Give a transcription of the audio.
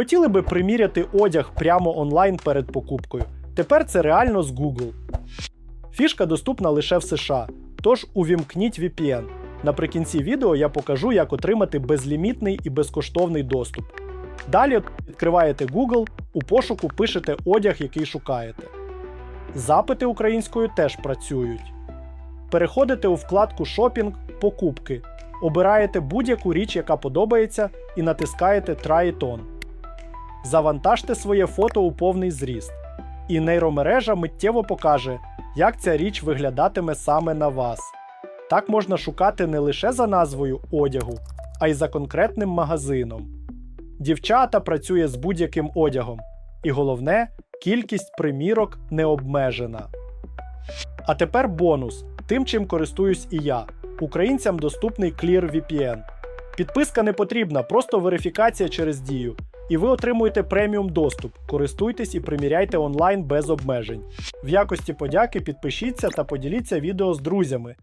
Хотіли би приміряти одяг прямо онлайн перед покупкою. Тепер це реально з Google. Фішка доступна лише в США, тож увімкніть VPN. Наприкінці відео я покажу, як отримати безлімітний і безкоштовний доступ. Далі відкриваєте Google, у пошуку пишете одяг, який шукаєте. Запити українською теж працюють. Переходите у вкладку Шопінг Покупки, обираєте будь-яку річ, яка подобається, і натискаєте Try it on. Завантажте своє фото у повний зріст, і нейромережа миттєво покаже, як ця річ виглядатиме саме на вас. Так можна шукати не лише за назвою одягу, а й за конкретним магазином. Дівчата працює з будь-яким одягом, і головне, кількість примірок не обмежена. А тепер бонус тим, чим користуюсь і я. Українцям доступний ClearVPN. Підписка не потрібна, просто верифікація через дію. І ви отримуєте преміум доступ. Користуйтесь і приміряйте онлайн без обмежень. В якості подяки підпишіться та поділіться відео з друзями.